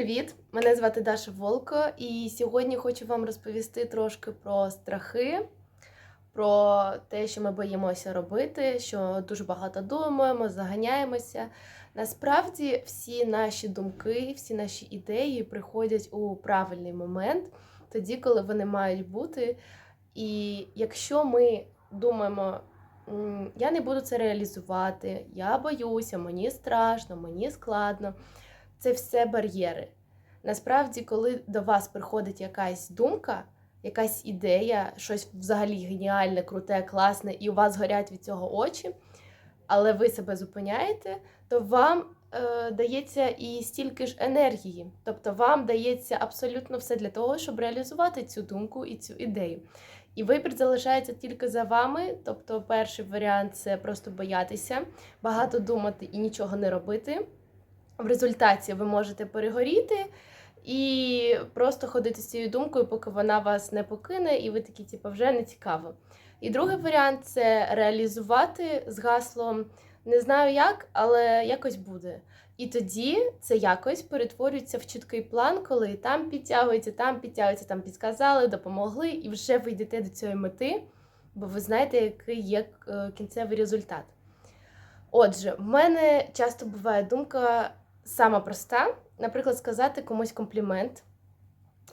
привіт! Мене звати Даша Волко, і сьогодні хочу вам розповісти трошки про страхи, про те, що ми боїмося робити, що дуже багато думаємо, заганяємося. Насправді, всі наші думки, всі наші ідеї приходять у правильний момент, тоді, коли вони мають бути. І якщо ми думаємо, я не буду це реалізувати, я боюся, мені страшно, мені складно це все бар'єри. Насправді, коли до вас приходить якась думка, якась ідея, щось взагалі геніальне, круте, класне, і у вас горять від цього очі, але ви себе зупиняєте, то вам е, дається і стільки ж енергії. Тобто вам дається абсолютно все для того, щоб реалізувати цю думку і цю ідею. І вибір залишається тільки за вами. Тобто, перший варіант це просто боятися, багато думати і нічого не робити. В результаті ви можете перегоріти і просто ходити з цією думкою, поки вона вас не покине, і ви такі, типу, вже не цікаво. І другий варіант це реалізувати з гаслом не знаю як, але якось буде. І тоді це якось перетворюється в чіткий план, коли там підтягується, там підтягується, там підказали, допомогли, і вже ви йдете до цієї мети, бо ви знаєте, який є е, кінцевий результат. Отже, в мене часто буває думка сама проста, наприклад, сказати комусь комплімент.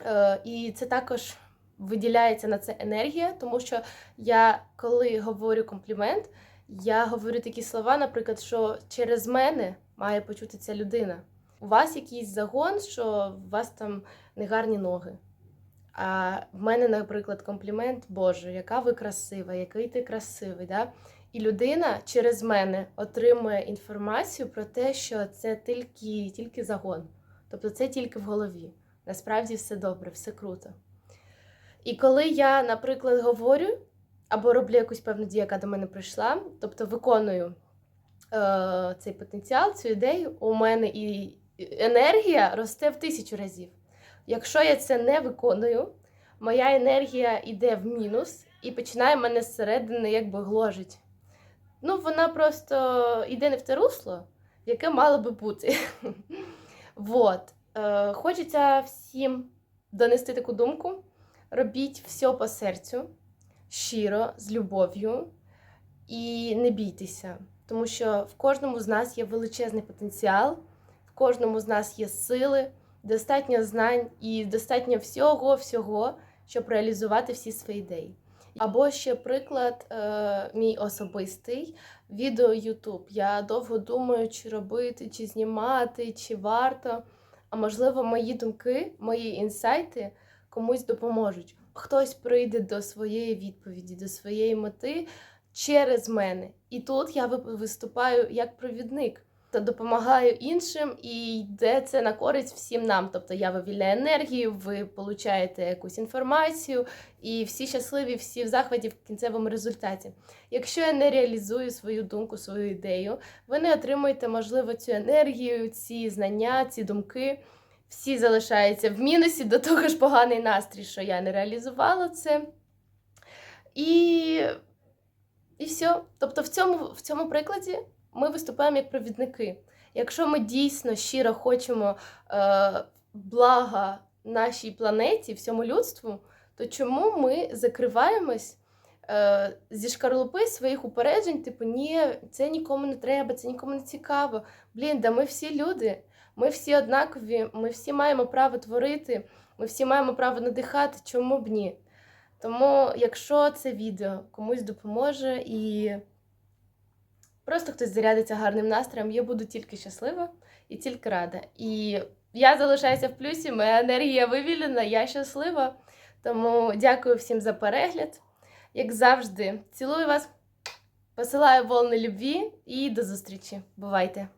Е, І це також виділяється на це енергія, тому що я, коли говорю комплімент, я говорю такі слова, наприклад, що через мене має почути ця людина. У вас якийсь загон, що у вас там негарні ноги. А в мене, наприклад, комплімент, Боже, яка ви красива, який ти красивий. Да? І людина через мене отримує інформацію про те, що це тільки, тільки загон. Тобто це тільки в голові. Насправді все добре, все круто. І коли я, наприклад, говорю або роблю якусь певну дію, яка до мене прийшла, тобто виконую е, цей потенціал, цю ідею, у мене і енергія росте в тисячу разів. Якщо я це не виконую, моя енергія йде в мінус і починає мене зсередини якби гложить. Ну, вона просто йде не в те русло, яке мало би бути. Вот. Е, Хочеться всім донести таку думку. Робіть все по серцю, щиро, з любов'ю і не бійтеся, тому що в кожному з нас є величезний потенціал, в кожному з нас є сили, достатньо знань і достатньо всього-всього, щоб реалізувати всі свої ідеї. Або ще приклад, е, мій особистий відео YouTube. Я довго думаю, чи робити, чи знімати, чи варто. А можливо, мої думки, мої інсайти комусь допоможуть. Хтось прийде до своєї відповіді, до своєї мети через мене. І тут я ви- виступаю як провідник. Та допомагаю іншим, і йде це на користь всім нам. Тобто я вивільняю енергію, ви получаєте якусь інформацію, і всі щасливі, всі в захваті в кінцевому результаті. Якщо я не реалізую свою думку, свою ідею, ви не отримуєте, можливо, цю енергію, ці знання, ці думки. Всі залишаються в мінусі, до того ж поганий настрій, що я не реалізувала це. І, і все. Тобто, в цьому, в цьому прикладі ми виступаємо як провідники. Якщо ми дійсно щиро хочемо е, блага нашій планеті, всьому людству, то чому ми закриваємось е, зі шкарлупи своїх упереджень, типу, ні, це нікому не треба, це нікому не цікаво. Блін, да ми всі люди, ми всі однакові, ми всі маємо право творити, ми всі маємо право надихати, чому б ні? Тому, якщо це відео комусь допоможе і просто хтось зарядиться гарним настроєм, я буду тільки щаслива і тільки рада. І я залишаюся в плюсі, моя енергія вивільнена, я щаслива. Тому дякую всім за перегляд. Як завжди, цілую вас, посилаю волни любві і до зустрічі. Бувайте!